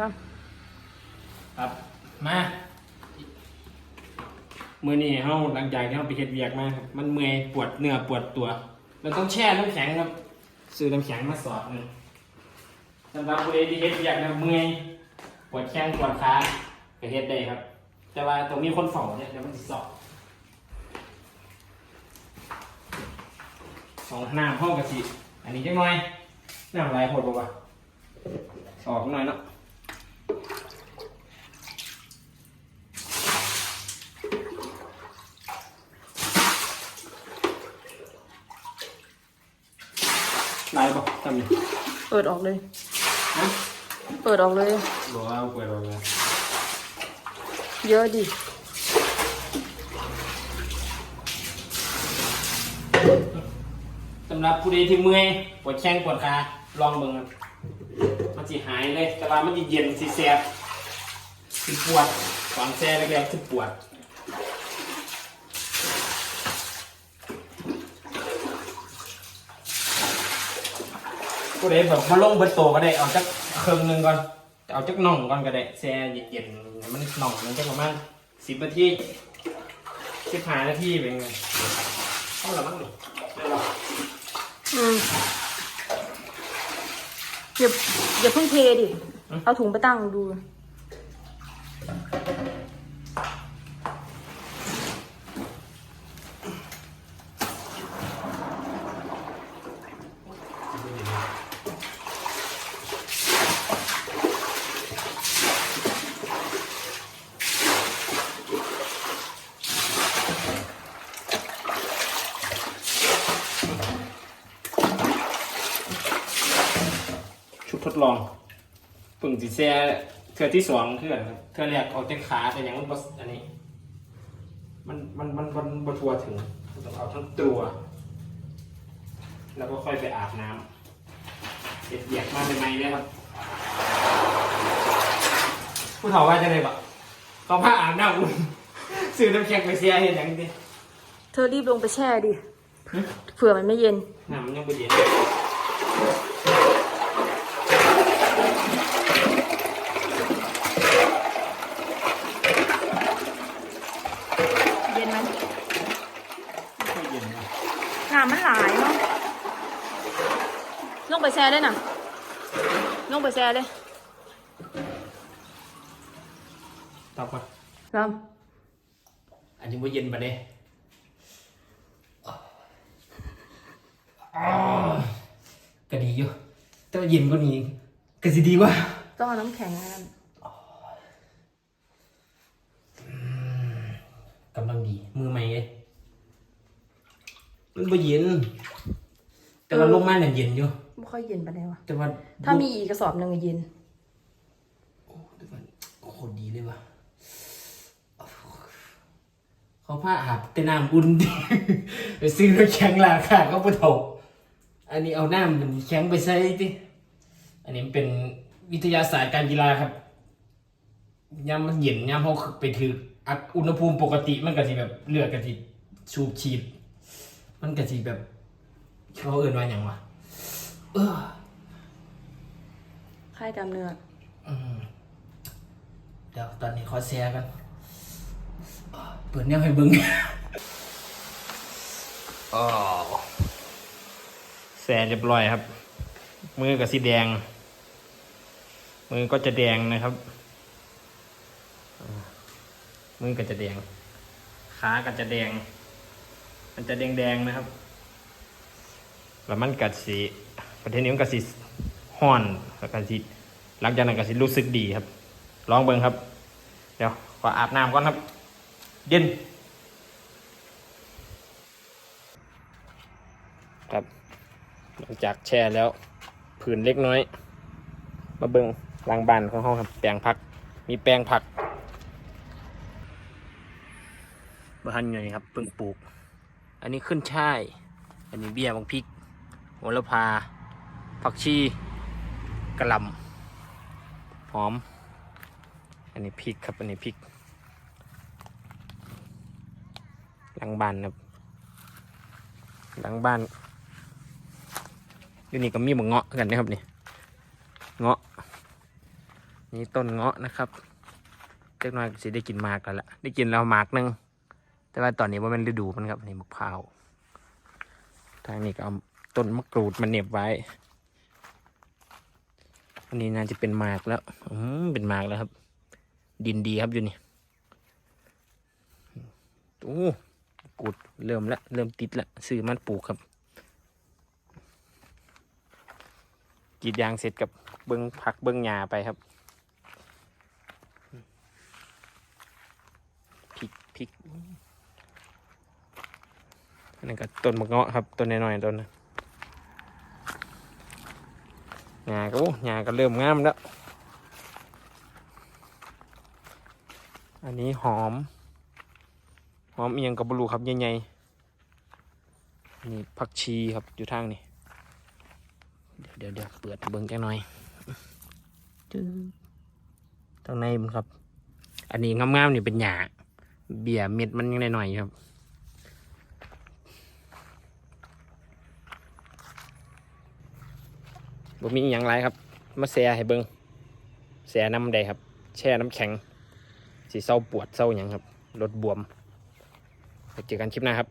ครับครับมามือนี่เฮาหลังจากที่เฮาไปเฮ็ดเวียกมาครับมันเมื่อยปวดเนื้อปวดตัวเราต้องแช่น้ำแข็งครับซื้อน้ำแข็งมาสอดหนึงสำหรับผู้ใดที่เฮ็ดเวียกนะเมื่อยปวดแข้งปวดขาก็เฮ็ดได้ครับ แต่ว่าต้องมีคนเฝ้าเนี่ยเดี๋ยวมันสิสอบสองน้ำห้องกะสิอันนี้จังหน่อยน้ำลายโหดบ่วะออกหน่อยเนาะ ลายบอกทำยังเปิดออกเลย ฮะเปิดออกเลย บอกว่าเปิดบอกว่าเยอะดิสำหรับผู้ใดที่เมื่อยปวดแข้งปวดขาลองเบิ่งครับมันสิหายเลย แต่ว่ามันจะเย็นสิแสบสิปวดตอนแซ่แรกๆสิปวด ผู้ใดแบบมาลงเบิดโตก็ได้เอาจักเครื่องหนึงก่อน เอาจักน่องก่อนก็ได้แช่เย็นๆให้มันน่องมันจักประมาณสิบนาทีสิบห้านาทีเป็นไงเอาละมั้งนี่ได้หรออืมอย่าอย่าเพิ่งเทดิ เอาถุงไปตั้งดู ลองปึ่งสีแซ่เทือที่สองเทือครับเทือแรกเอาแต่ขาแต่ยังมันบ่อันนี้ มันมันมันมันบทัวถึงต้องเอาทั้งตัว แล้วก็ค่อยไปอาบน้ำเด็ดเบียกมาเป็นไงเลยครับผู้เฒ่าว่าจะไงบะเขาผ้าอาบน้ำอุ่นซื้อน้ำแข็งไปเสียเห็นอย่างนี้เธอรีบลงไปแช่ดิเผื่อมันไม่เย็นน้ำมันยังไม่เย็น เย็นไหม ไม่ค่อยเย็นนะ น้ำมันหลายเนาะลงไปแช่เลยน่ะลงไปแช่เลยตอบก่อนครับอันนี้ว่าเย็นปะเนี่ยก็ดีอยู่แต่ว่าเย็นกว่านี้ก็สิดีกว่าต้องเอาน้ำแข็งนั่นกำลังดี มือใหม่เลย มันบ่เย็น แต่ว่าลงมาเนี่ยเย็นอยู่ไม่ค่อยเย็นปะเนี่ยวะแต่ว่าถ้ามีอีกกระสอบหนึ่งอะเย็นแต่ว่าโคตรดีเลยว่ะเขาผ้าอาบแต่น้ำอุ่นไปซื้อน้ำแข็งราคาก็บ่เท่าอันนี้เอาน้ำมันแข็งไปใส่ดิอันนี้มันเป็นวิทยาศาสตร์การกีฬาครับยามมันเย็นยามเขาไปถืออัดอุณหภูมิปกติมันก็สิแบบเลือดก็สิสูบฉีด มันก็สิแบบ เขาเอื่นว่าอย่างวะเออค่ายกล้ามเนื้ออืมเดี๋ยวตอนนี้ขอแชร์กันเปิดแนวให้เบิ้งอ๋อแชร์เรียบร้อยครับ มือกับสีแดง มือก็จะแดงนะครับอ่ามือก็จะแดง ขาก็จะแดง มันจะแดงๆนะครับ แล้วมันกัดสีประเทศนี้มันกัดสีห้อนแล้วกัดสีหลังจากนั้นกัดสีรู้สึกดีครับ ลองเบิ่งครับ เดี๋ยวขออาบน้ำก่อนครับ เย็นครับหลังจากแช่แล้วผื่นเล็กน้อย มาเบิ่งล้างบานของห้องครับแปรงผัก มีแปรงผักบ้านไงครับเพิ่งปลูก อันนี้ขึ้นช่าย อันนี้เบี้ยบางพริกโหระพา ผักชีกระลำหอม อันนี้พริกครับ อันนี้พริกหลังบ้านครับหลังบ้านอยู่นี่ก็มีบักเงาะกันนะครับนี่เงาะนี่ต้นเงาะนะครับเล็กน้อยก็สิได้กินมากกันละได้กินแล้วหมากหนึง แต่ว่าตอนนี้ว่ามันฤดูมันครับนี่มะพร้าวทางนี้ก็เอาต้นมะกรูดมาเหน็บไว้ อันนี้น่าจะเป็นหมากแล้วอืมเป็นหมากแล้วครับ ดินดีครับอยู่นี่โอ้กรูดเริ่มแล้วเริ่มติดแล้วซื้อมันปลูกครับกีดยางเสร็จกับเบิ้งผักเบิ้งหญ้าไปครับพริกพริก อันนี้ก็ต้นมะเงาะครับต้นน้อยๆต้นนะหญ้าก็โอ้หญ้าก็เริ่มงามแล้ว อันนี้หอม หอมเอียงกับบลูครับใหญ่ๆอันนี้ผักชีครับอยู่ทางนี้เดี๋ยวเดี๋ยวเปิดเบิ้งจังหน่อยจึ๊ดทางในมันครับ อันนี้งามๆนี่เป็นหญ้าเบี่ยเม็ดมันยังหน่อยๆครับ บ่มีอย่างไรครับ มาแซ่ให้เบิงแซ่น้ำใดครับ แช่น้ำแข็งสีเศร้าปวดเศร้าอย่างครับลดบวมไปเจอกันคลิปหน้าครับ